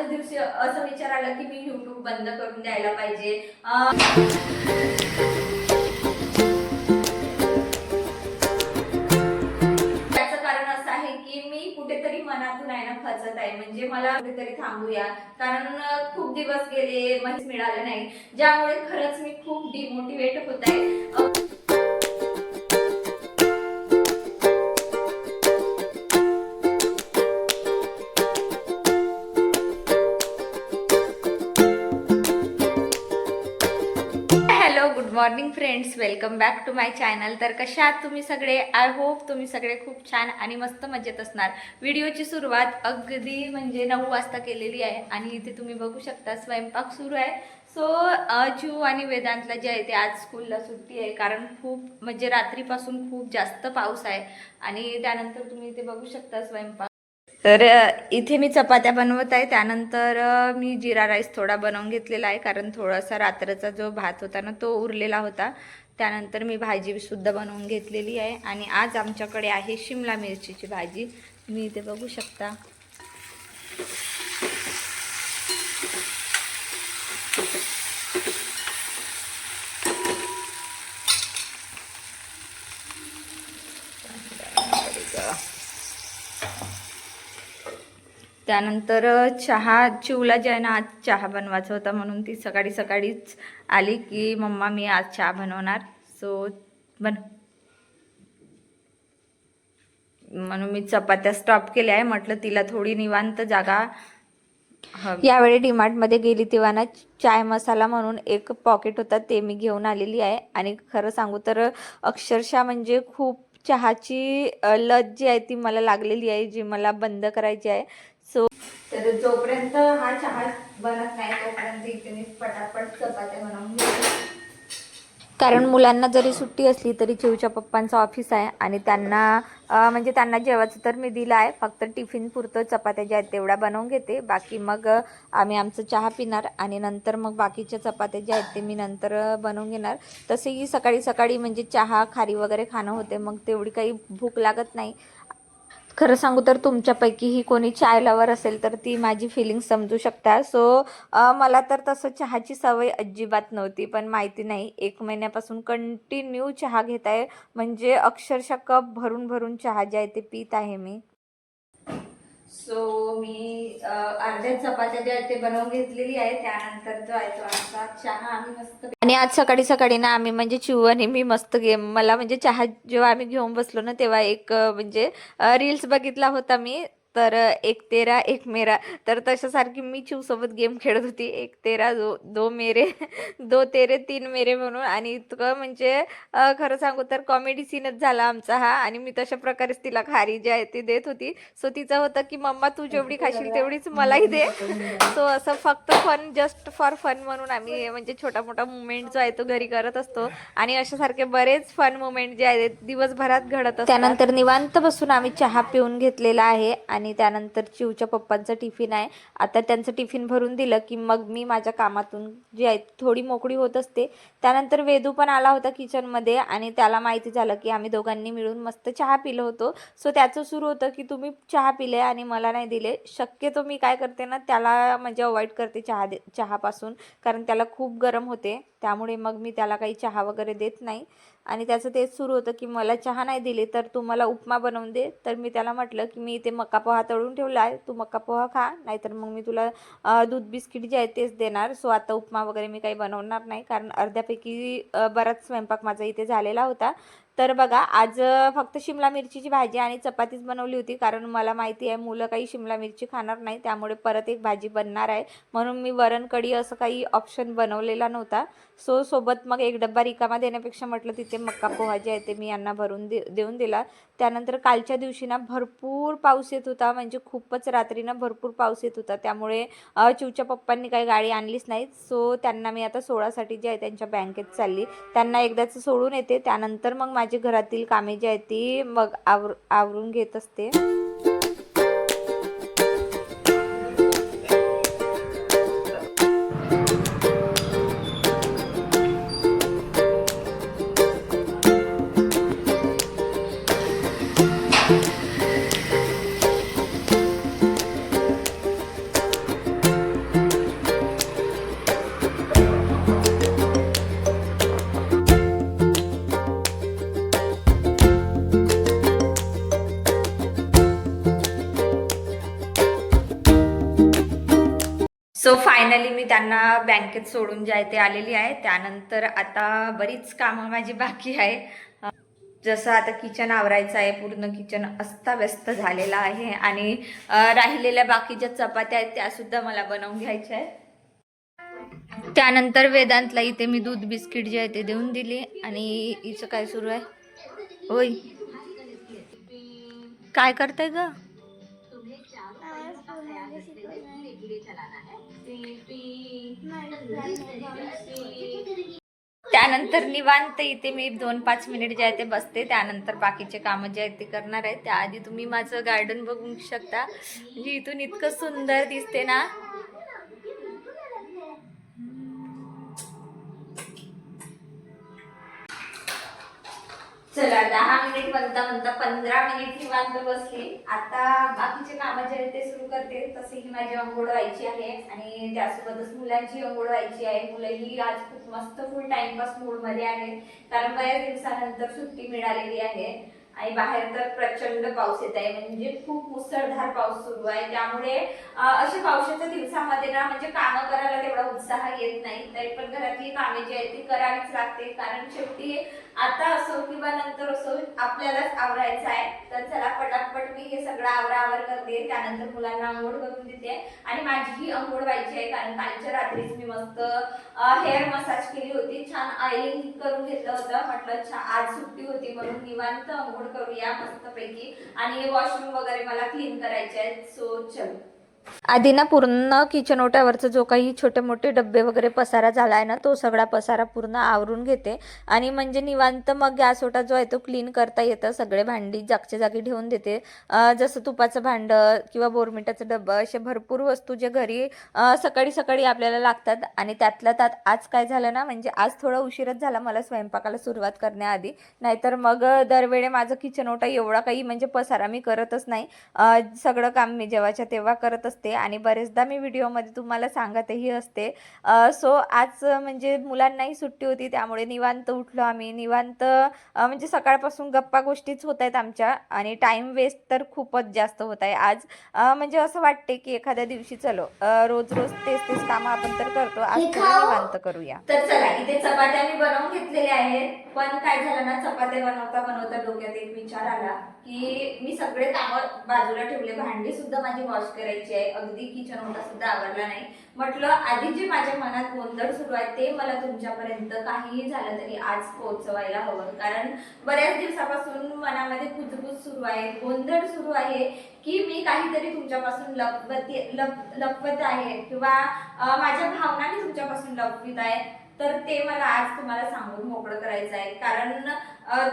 आजच्याच दिवशी असं विचार आला की मी युट्यूब बंद करून द्यायला पाहिजे. कारण असं आहे की मी कुठेतरी मनातून आहे ना खचत आहे. म्हणजे मला कुठेतरी थांबूया. कारण खूप दिवस गेले माहीत मिळालं नाही. ज्यामुळे खरंच मी खूप डिमोटिवेट होत आहे. Morning friends welcome back to my channel. तर कशा आहात तुम्ही सगळे? आय होप तुम्ही सगळे खूप छान आणि मस्त मजेत असणार. व्हिडिओची सुरुवात अगदी म्हणजे नऊ वाजता केलेली आहे आणि इथे तुम्ही बघू शकता स्वयंपाक सुरू आहे. सो जीव आणि वेदांतला जे आहे ते आज स्कूलला सुट्टी आहे कारण खूप म्हणजे रात्रीपासून खूप जास्त पाऊस आहे आणि त्यानंतर तुम्ही इथे बघू शकता स्वयंपाक. तर इथे मी चपात्या बनवत आहे. त्यानंतर मी जिरा राईस थोडा बनवून घेतलेला आहे. कारण थोडासा रात्रीचा जो भात होता ना तो उरलेला होता. त्यानंतर मी भाजी सुद्धा बनवून घेतलेली आहे. आणि आज आमच्याकडे आहे शिमला मिरचीची भाजी. मी इथे बघू शकता. त्यानंतर चहा चिवला जे आहे ना आज चहा बनवायचा होता म्हणून ती सकाळी सकाळीच आली की मम्मा मी आज चहा बनवणार. सो बन. म्हणून मी चपात्या स्टॉप केल्या आहे. म्हटलं तिला थोडी निवांत जागा यावेळी डीमार्टमध्ये गेली तेव्हा ना चाय मसाला म्हणून एक पॉकेट होता ते मी घेऊन आलेली आहे. आणि खरं सांगू तर अक्षरशः म्हणजे खूप चहाची लत जी आहे ती मला लागलेली आहे जी मला बंद करायची आहे. तर जोपर्यंत हा चहा बनत नाही तोपर्यंत इथे मी पटापट चपात्या बनवून कारण मुलांना जरी सुट्टी असली तरी चिवच्या पप्पांचं ऑफिस आहे आणि त्यांना म्हणजे त्यांना जेवायचं तर मी दिलं आहे. फक्त टिफिन पुरतं चपात्या ज्या आहेत तेवढ्या बनवून घेते. बाकी मग आम्ही आमचं चहा पिणार आणि नंतर मग बाकीच्या चपात्या ज्या आहेत ते मी नंतर बनवून घेणार. तसेही सकाळी सकाळी म्हणजे चहा खारी वगैरे खाणं होते. मग तेवढी काही भूक लागत नाही. खरं सांगू तर तुमच्यापैकीही कोणी चाय लवर असेल तर ती माझी फिलिंग समजू शकता. सो मला तर तसं चहाची सवय अजिबात नव्हती पण माहिती नाही एक महिन्यापासून कंटिन्यू चहा घेत आहे म्हणजे अक्षरशः कप भरून भरून चहा जे आहे ते पित आहे मी. सो मी अर्ध्या चपात्या ज्या ते बनवून घेतलेली आहे त्यानंतर जो आहे तो आमचा चहा आम्ही मस्त आणि आज सकाळी सकाळी ना आम्ही म्हणजे चिव मी मस्त गेम मला म्हणजे चहा जेव्हा आम्ही घेऊन बसलो ना तेव्हा एक म्हणजे रील्स बघितला होता मी. तर एक तेरा एक मेरा. तर तशासारखी मी चिवसोबत गेम खेळत होती. एक तेरा दो दो मेरे दो तेरे तीन मेरे म्हणून. आणि इतकं म्हणजे खरं सांगू तर कॉमेडी सीनच झाला आमचा हा. आणि मी तशा प्रकारेच तिला खारी जी आहे ती देत होती. सो तिचं होतं की मम्मा तू जेवढी खाशील तेवढीच मलाही दे. सो असं फक्त फन जस्ट फॉर फन म्हणून आम्ही म्हणजे छोटा मोठा मुवमेंट जो आहे तो घरी करत असतो. आणि अशासारखे बरेच फन मुवमेंट जे आहेत दिवसभरात घडत असतात. त्यानंतर निवांत बसून आम्ही चहा पिऊन घेतलेला आहे. आणि त्यानंतर चिवच्या पप्पांचं टिफिन आहे. आता त्यांचं टिफिन भरून दिलं की मग मी माझ्या कामातून जी आहे थोडी मोकळी होत असते. त्यानंतर वेदू पण आला होता किचनमध्ये आणि त्याला माहिती झालं की आम्ही दोघांनी मिळून मस्त चहा पिलो होतो. सो त्याचं सुरू होतं की तुम्ही चहा पिले आणि मला नाही दिले. शक्यतो मी काय करते ना त्याला म्हणजे अवॉइड करते चहा दे चहापासून. कारण त्याला खूप गरम होते. त्यामुळे मग मी त्याला काही चहा वगैरे देत नाही. आणि त्याचं तेच सुरू होतं की मला चहा नाही दिली तर तू मला उपमा बनवून दे. तर मी त्याला म्हटलं की मी इथे मका पोहा तळून ठेवला आहे. तू मका पोहा खा नाहीतर मग मी तुला दूध बिस्किट जे आहे तेच देणार. सो आता उपमा वगैरे मी काही बनवणार नाही. कारण अर्ध्यापैकी बराच स्वयंपाक माझा इथे झालेला होता. तर बघा आज फक्त शिमला मिरचीची भाजी आणि चपातीच बनवली होती. कारण मला माहिती आहे मुलं काही शिमला मिरची खाणार नाही. त्यामुळे परत एक भाजी बनणार आहे. म्हणून मी वरण कढी असं काही ऑप्शन बनवलेला नव्हता. सो सोबत मग एक डब्बा रिकामा देण्यापेक्षा म्हटलं तिथे मक्का पोहा जे आहे ते मी यांना भरून दे देऊन दिला. त्यानंतर कालच्या दिवशी ना भरपूर पाऊस येत होता. म्हणजे खूपच रात्रीनं भरपूर पाऊस येत होता. त्यामुळे चिवच्या पप्पांनी काही गाडी आणलीच नाही सो त्यांना मी आता सोडासाठी जे आहे त्यांच्या बँकेत चालली. त्यांना एकदाच सोडून येते. त्यानंतर मग माझी घरातील कामे जी आहेत ती मग आवर आवरून घेत असते. सो फायनली मी त्यांना बँकेत सोडून जे आहे ते आलेली आहे त्यानंतर आता बरीच कामं माझी बाकी आहे. जसं आता किचन आवरायचं आहे पूर्ण किचन अस्ताव्यस्त झालेलं आहे आणि राहिलेल्या राहिलेल्या बाकीच्या चपात्या आहेत त्यासुद्धा मला बनवून घ्यायच्या आहेत. त्यानंतर वेदांतला इथे मी दूध बिस्किट जे आहे ते देऊन दिली आणि हिचं काय सुरू आहे? होय. काय करताय ग? त्यानंतर निवांत इथे मी दोन पाच मिनिट जे आहे ते बसते. त्यानंतर बाकीचे कामं जे आहेत ते करणार आहे. त्याआधी तुम्ही माझं गार्डन बघू शकता. म्हणजे इथून इतकं सुंदर दिसते ना. चला दहा मिनिट म्हणता म्हणता पंधरा मिनिट निवांत बसली. आता बाकीचे कामं जे आहेत ते सुरू करते. तसे ही माझी अंघोळ व्हायची आहे आणि त्यासोबतच मुलांची अंघोळ व्हायची आहे. मुलंही आज खूप मस्त फुल टाइमपास मूडमध्ये आहेत कारण बऱ्याच दिवसानंतर सुट्टी मिळालेली आहे. आणि बाहेर तर प्रचंड पाऊस येत आहे. म्हणजे खूप मुसळधार पाऊस सुरू आहे. त्यामुळे अशा पावसाच्या दिवसामध्ये ना म्हणजे कामं करायला तेवढा उत्साह येत नाही. तरी पण घरातली कामे जी आहेत ती करावीच लागते. कारण शेवटी आता असो किंवा नंतर असो आपल्यालाच आवरायचं आहे. तर चला पटापट मी हे सगळं आवरावर करते. त्यानंतर मुलांना आंघोळ करून देते. आणि माझी ही आंघोळ व्हायची आहे. कारण कालच्या रात्रीच मी मस्त हेअर मसाज केली होती. छान ऑइलिंग करून घेतलं होतं. म्हटलं आज सुट्टी होती म्हणून निवांत आंघोळ करूया मस्तपैकी. आणि वॉशरूम वगैरे मला क्लीन करायचे आहेत सो चल. आधी ना पूर्ण किचन ओट्यावरचा जो काही छोटे मोठे डब्बे वगैरे पसारा झाला आहे ना तो सगळा पसारा पूर्ण आवरून घेते. आणि म्हणजे निवांत मग गॅस ओटा जो आहे तो क्लीन करता येतं. सगळे भांडी जागच्या जागी ठेवून देते. जसं तुपाचं भांडं किंवा बोरमिटाचं डब्बं असे भरपूर वस्तू जे घरी सकाळी सकाळी आपल्याला लागतात. आणि त्यातल्या त्यात आज काय झालं ना म्हणजे आज थोडा उशीरच झाला मला स्वयंपाकाला सुरुवात करण्याआधी. नाहीतर मग दरवेळे माझं किचन ओटा एवढा काही म्हणजे पसारा मी करतच नाही. सगळं काम मी जेव्हाच्या तेव्हा करत असते. आणि बरेचदा मी व्हिडिओमध्ये तुम्हाला सांगतही असते. सो आज म्हणजे मुलांनाही सुट्टी होती त्यामुळे निवांत उठलो आम्ही. निवांत म्हणजे सकाळपासून गप्पा गोष्टीच होत आहेत आमच्या आणि टाईम वेस्ट तर खूपच जास्त होत आहे. आज म्हणजे असं वाटते की एखाद्या दिवशी चलो रोज रोज तेच तेच कामं आपण तर करतो. आज निवांत करूया. तर चला इथे चपात्या मी बनवून घेतलेल्या आहेत. पण काय झालं ना चपात्या बनवता बनवता डोक्यात एक विचार आला की मी सगळे कामं बाजूला ठेवले. भांडी सुद्धा माझी वॉश करायची आहे. अगदी किचन ओटा सुद्धा आवडला नाही. म्हटलं आधी जे माझ्या मनात गोंधळ सुरू आहे ते मला तुमच्यापर्यंत काहीही झालं तरी आज पोहोचवायला हवं. कारण बऱ्याच दिवसापासून मनामध्ये कुजबूज सुरू आहे गोंधळ सुरू आहे की मी काहीतरी तुमच्यापासून लपवते लप लपवत आहे किंवा माझ्या भावना मी तुमच्यापासून लपवित आहे. तर ते मला आज तुम्हाला सांगून मोकळं करायचं आहे. कारण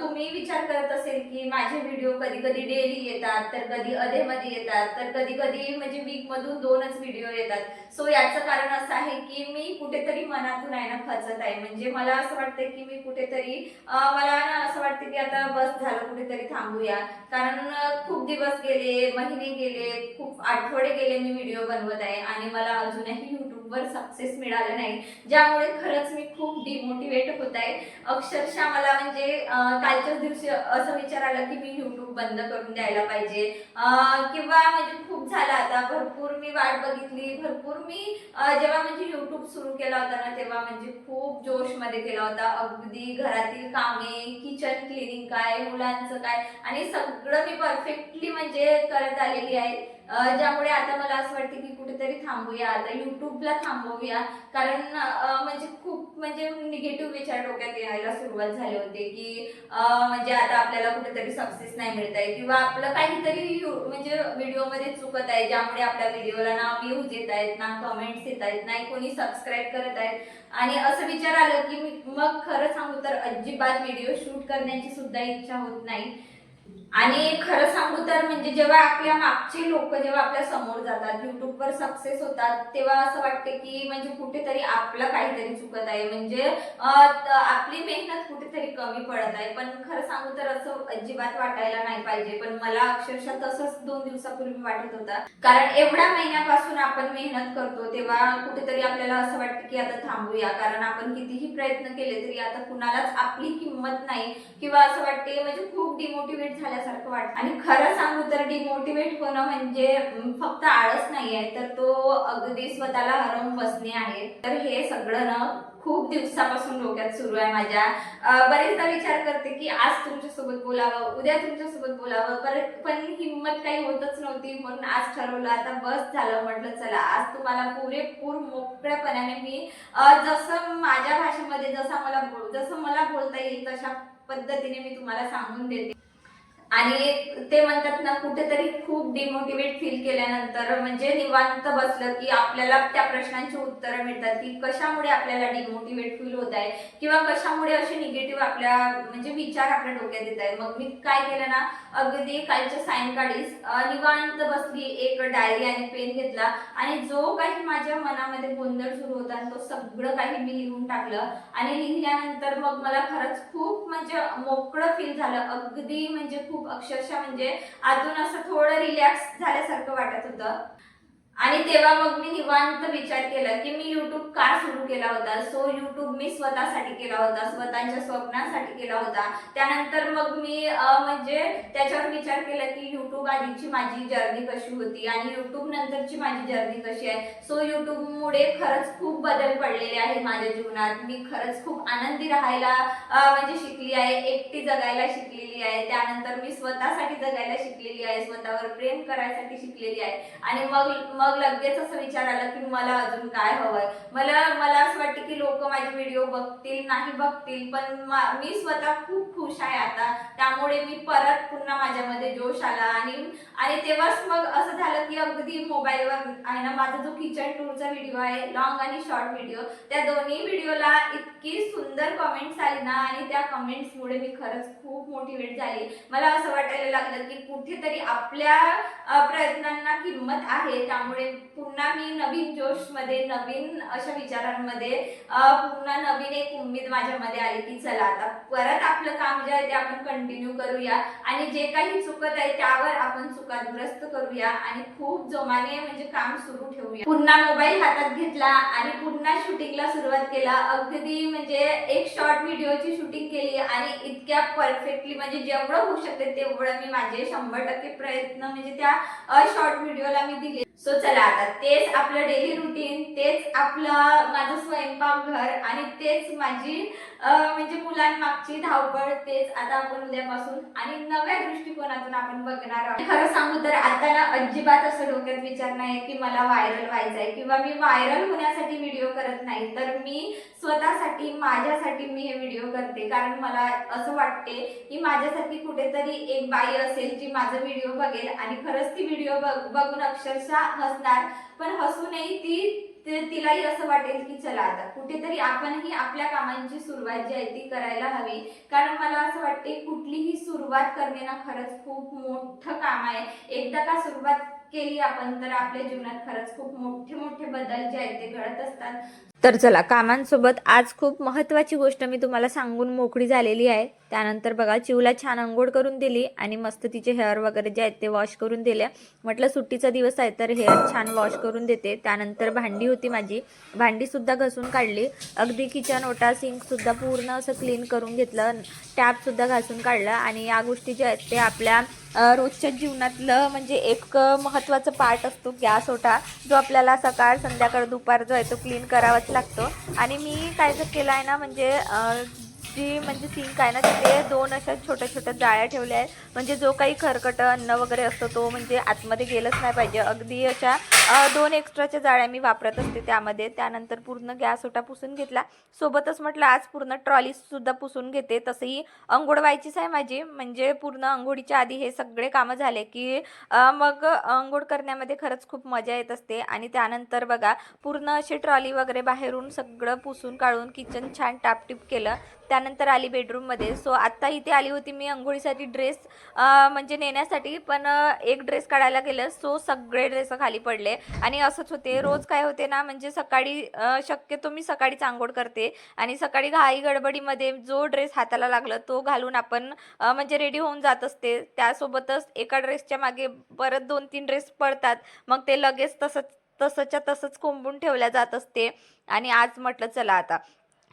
तुम्ही विचार करत असेल की माझे व्हिडिओ कधी कधी डेली येतात तर कधी अधेमध्ये येतात तर कधी कधी म्हणजे वीकमधून दोनच व्हिडिओ येतात. सो याचं कारण असं आहे की मी कुठेतरी मनातून आहे ना खचत आहे. म्हणजे मला असं वाटतं की मी कुठेतरी मला ना असं वाटतं की आता बस झालं कुठेतरी थांबूया. कारण खूप दिवस गेले महिने गेले खूप आठवडे गेले मी व्हिडिओ बनवत आहे. आणि मला अजूनही युट्यूबवर सक्सेस मिळालं नाही. ज्यामुळे खरंच मी खूप डिमोटिवेट होत आहे. अक्षरशः मला म्हणजे कालच्याच दिवशी असं विचार आला की मी युट्यूब बंद करून द्यायला पाहिजे. किंवा म्हणजे खूप झालं आता. भरपूर मी वाट बघितली. भरपूर मी जेव्हा म्हणजे युट्यूब सुरू केला होता ना तेव्हा म्हणजे खूप जोशमध्ये केला होता. अगदी घरातील कामे किचन क्लिनिंग काय मुलांचं काय. आणि सगळं मी परफेक्टली म्हणजे करत आलेली आहे. ज्यामुळे आता मला असं वाटतं की कुठेतरी थांबूया. आता युट्यूबला थांबवूया. कारण म्हणजे खूप म्हणजे निगेटिव्ह विचार डोक्यात यायला सुरुवात झाले होते की म्हणजे आता आपल्याला कुठेतरी सक्सेस नाही मिळत आहे किंवा आपलं काहीतरी म्हणजे व्हिडिओमध्ये चुकत आहे ज्यामुळे आपल्या व्हिडिओला ना व्ह्यूज येत आहेत ना कमेंट्स येत आहेत नाही कोणी सबस्क्राईब करत आहेत. आणि असं विचार आलं की मी मग खरं सांगू तर अजिबात व्हिडिओ शूट करण्याची सुद्धा इच्छा होत नाही. आणि खरं सांगू तर म्हणजे जेव्हा आपल्या मागचे लोक जेव्हा आपल्यासमोर जातात युट्यूबवर सक्सेस होतात तेव्हा असं वाटते की म्हणजे कुठेतरी आपलं काहीतरी चुकत आहे. म्हणजे आपली मेहनत कुठेतरी कमी पडत आहे. पण खरं सांगू तर असं अजिबात वाटायला नाही पाहिजे. पण मला अक्षरशः तसंच दोन दिवसापूर्वी वाटत होता. कारण एवढ्या महिन्यापासून आपण मेहनत करतो तेव्हा कुठेतरी आपल्याला असं वाटतं की आता थांबूया. कारण आपण कितीही प्रयत्न केले तरी आता कुणालाच आपली किंमत नाही. किंवा असं वाटते म्हणजे खूप डिमोटिवेट झाल्यासारखं वाटतं. आणि खरं सांगू तर डिमोटिवेट होणं म्हणजे फक्त आळस नाहीये तर तो अगदी स्वतःला हरवून बसणे आहे. तर हे सगळं ना खूप दिवसापासून डोक्यात सुरू आहे माझ्या. बरेचदा विचार करते की आज तुमच्यासोबत बोलावं उद्या तुमच्यासोबत बोलावं परत पण हिंमत काही होतच नव्हती म्हणून आज ठरवलं आता बस झालं म्हटलं चला आज तुम्हाला पुरेपूर मोकळ्यापणाने मी जसं माझ्या भाषेमध्ये जसं मला बोल- जसं मला बोलता येईल तशा पद्धतीने मी तुम्हाला सांगून देते. आणि ते म्हणतात ना कुठेतरी खूप डिमोटिवेट फील केल्यानंतर म्हणजे निवांत बसलं की आपल्याला त्या प्रश्नांची उत्तरं मिळतात की कशामुळे आपल्याला डिमोटिवेट फील होत आहे किंवा कशामुळे असे निगेटिव्ह आपल्या म्हणजे विचार आपल्या डोक्यात येत आहे मग मी काय केलं ना अगदी कालच्या सायंकाळीच निवांत बसली एक डायरी आणि पेन घेतला आणि जो काही माझ्या मनामध्ये गोंधळ सुरू होता तो सगळं काही मी लिहून टाकलं आणि लिहिल्यानंतर मग मला खरंच खूप म्हणजे मोकळं फील झालं. अगदी म्हणजे खूप अक्षरशः म्हणजे आतून असं थोडं रिलॅक्स झाल्यासारखं वाटत होतं. आणि तेव्हा मग मी निवांत विचार केला की मी युट्यूब का सुरू केला होता? सो युट्यूब मी स्वतःसाठी केला होता स्वतःच्या स्वप्नासाठी केला होता. त्यानंतर मग मी म्हणजे त्याच्यावर विचार केला की युट्यूब आधीची माझी जर्नी कशी होती आणि युट्यूब नंतरची माझी जर्नी कशी आहे? सो युट्यूबमुळे खरंच खूप बदल पडलेले आहे माझ्या जीवनात. मी खरंच खूप आनंदी राहायला म्हणजे शिकली आहे एकटी जगायला शिकलेली आहे. त्यानंतर मी स्वतःसाठी जगायला शिकलेली आहे स्वतःवर प्रेम करायसाठी शिकलेली आहे. आणि मग मग लगेच असं विचार आला की मला अजून काय हवंय. मला मला असं वाटतं की लोक माझे व्हिडिओ बघतील नाही बघतील पण मी स्वतः खूप खुश आहे आता. त्यामुळे मी परत पुन्हा माझ्यामध्ये जोश आला आणि आणि तेव्हाच मग असं झालं की अगदी मोबाईलवर आहे ना माझा जो किचन टूरचा व्हिडिओ आहे लॉंग आणि शॉर्ट व्हिडिओ त्या दोन्ही व्हिडिओला इतकी सुंदर कमेंट्स आली ना आणि त्या कमेंट्समुळे मी खरंच खूप मोटिवेट झाली. मला असं वाटायला लागलं की कुठेतरी आपल्या प्रयत्नांना किंमत आहे त्यामुळे पुन्हा मी नवीन जोशमध्ये नवीन अशा विचारांमध्ये पुन्हा नवीन एक उमेद माझ्यामध्ये आली की चला आता परत आपलं काम जे आहे ते आपण कंटिन्यू करूया. आणि जे काही चुकत आहे त्यावर आपण चुका दुरुस्त करूया आणि खूप जोमाने म्हणजे काम सुरू ठेवूया. पुन्हा मोबाईल हातात घेतला आणि पुन्हा शूटिंगला सुरुवात केला. अगदी म्हणजे एक शॉर्ट व्हिडिओची शूटिंग केली आणि इतक्या परफेक्टली म्हणजे जेवढं होऊ शकते तेवढं मी माझे शंभर टक्के प्रयत्न म्हणजे त्या शॉर्ट व्हिडिओला मी दिले. सो चला आता तेच आपलं डेली रुटीन तेच आपलं माझं स्वयंपाकघर आणि तेच माझी म्हणजे मुलांमागची धावपळ तेच आता आपण उद्यापासून आणि नव्या दृष्टिकोनातून आपण बघणार आहोत. खरं सांगू तर आता ना अजिबात असं डोक्यात विचार नाही की मला व्हायरल व्हायचंय किंवा मी व्हायरल होण्यासाठी व्हिडिओ करत नाही. तर मी स्वतःसाठी माझ्यासाठी मी हे व्हिडिओ करते. कारण मला असं वाटते की माझ्यासाठी कुठेतरी एक बाई असेल जी माझा व्हिडिओ बघेल आणि खरंच ती व्हिडिओ बघून अक्षरशः हसणार. पण हसूनही ती ते तिलाही असं वाटेल की चला आता कुठेतरी आपणही आपल्या कामांची सुरुवात जी आहे ती करायला हवी. कारण मला असं वाटते कुठलीही सुरुवात करणे ना खरंच खूप मोठं काम आहे. एकदा का सुरुवात केली आपण तर आपल्या जीवनात खरंच खूप मोठे मोठे बदल जे आहेत ते घडत असतात. तर चला कामांसोबत आज खूप महत्त्वाची गोष्ट मी तुम्हाला सांगून मोकळी झालेली आहे. त्यानंतर बघा चिवला छान अंघोळ करून दिली आणि मस्त तिचे हेअर वगैरे जे आहेत ते वॉश करून दिले. म्हटलं सुट्टीचा दिवस आहे तर हेअर छान वॉश करून देते. त्यानंतर भांडी होती माझी. भांडीसुद्धा घासून काढली. अगदी किचन ओटा सिंकसुद्धा पूर्ण असं क्लीन करून घेतलं. टॅपसुद्धा घासून काढलं. आणि या गोष्टी ज्या आहेत ते आपल्या रोजच्या जीवनातलं म्हणजे एक महत्त्वाचा महत्त्वाचं पार्ट असतो गॅस ओटा जो आपल्याला सकाळ संध्याकाळ दुपार जो आहे तो क्लीन करावाच लागतो. आणि मी काय जर केलं आहे ना म्हणजे जी म्हणजे सिंक आहे ना तिथे दोन अशा छोट्या छोट्या जाळ्या ठेवल्या आहेत. म्हणजे जो काही खरकट अन्न वगैरे असतो तो म्हणजे आतमध्ये गेलंच नाही पाहिजे. अगदी अशा दोन एक्स्ट्राच्या जाळ्या मी वापरत असते त्यामध्ये. त्यानंतर पूर्ण गॅस ओटा पुसून घेतला. सोबतच म्हटलं आज पूर्ण ट्रॉलीसुद्धा पुसून घेते. तसंही अंघोळ व्हायचीच आहे माझी. म्हणजे पूर्ण अंघोळीच्या आधी हे सगळे कामं झाले की मग अंघोळ करण्यामध्ये खरंच खूप मजा येत असते. आणि त्यानंतर बघा पूर्ण अशी ट्रॉली वगैरे बाहेरून सगळं पुसून काढून किचन छान टापटीप केलं. त्यानंतर आली बेडरूममध्ये. सो आत्ता इथे आली होती मी अंघोळीसाठी ड्रेस म्हणजे नेण्यासाठी. पण एक ड्रेस काढायला गेलं. सो सगळे ड्रेस खाली पडले. आणि असंच होते. रोज काय होते ना म्हणजे सकाळी शक्यतो मी सकाळीच आंघोळ करते. आणि सकाळी घाई गडबडीमध्ये जो ड्रेस हाताला लागला तो घालून आपण म्हणजे रेडी होऊन जात असते. त्यासोबतच एका ड्रेसच्या मागे परत दोन तीन ड्रेस पडतात. मग ते लगेच तसंच तसंच्या तसंच कोंबून ठेवल्या जात असते. आणि आज म्हटलं चला आता.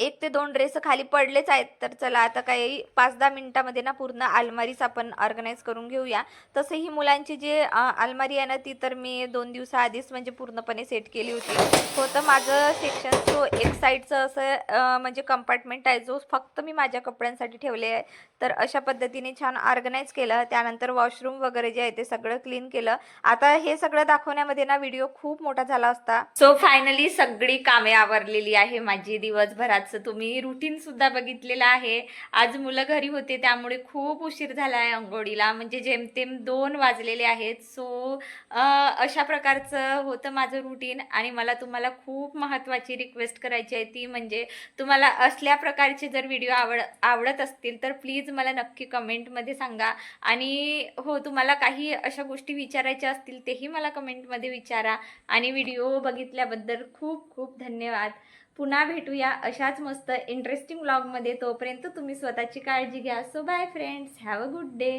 एक ते दोन ड्रेस खाली पडलेच आहेत. तर चला आता काही पाच दहा मिनिटामध्ये ना पूर्ण अलमारीच आपण ऑर्गनाईज करून घेऊया. तसं ही मुलांची जी अलमारी आहे ना ती तर मी दोन दिवसाआधीच म्हणजे पूर्णपणे सेट केली होती. होतं माझं सेक्शन जो एक साईडचं असं म्हणजे कंपार्टमेंट आहे जो फक्त मी माझ्या कपड्यांसाठी ठेवले आहे. तर अशा पद्धतीने छान ऑर्गनाईज केलं. त्यानंतर वॉशरूम वगैरे जे आहे ते सगळं क्लीन केलं. आता हे सगळं दाखवण्यामध्ये ना व्हिडिओ खूप मोठा झाला असता. सो फायनली सगळी कामे आवरलेली आहे माझी दिवसभरात. दिवसभराचं तुम्ही रुटीन सुद्धा बघितलेलं आहे. आज मुलं घरी होते त्यामुळे खूप उशीर झाला आहे अंघोळीला. म्हणजे जेमतेम दोन वाजलेले आहेत. सो अशा प्रकारचं होतं माझं रुटीन आणि मला तुम्हाला खूप महत्त्वाची रिक्वेस्ट करायची आहे ती म्हणजे तुम्हाला असल्या प्रकारचे जर व्हिडिओ आवड आवडत असतील तर प्लीज मला नक्की कमेंटमध्ये सांगा. आणि हो तुम्हाला काही अशा गोष्टी विचारायच्या असतील तेही मला कमेंटमध्ये विचारा. आणि व्हिडिओ बघितल्याबद्दल खूप खूप धन्यवाद. पुन्हा भेटूया अशाच मस्त इंटरेस्टिंग व्लॉगमध्ये तोपर्यंत तुम्ही स्वतःची काळजी घ्या. So bye friends have a good day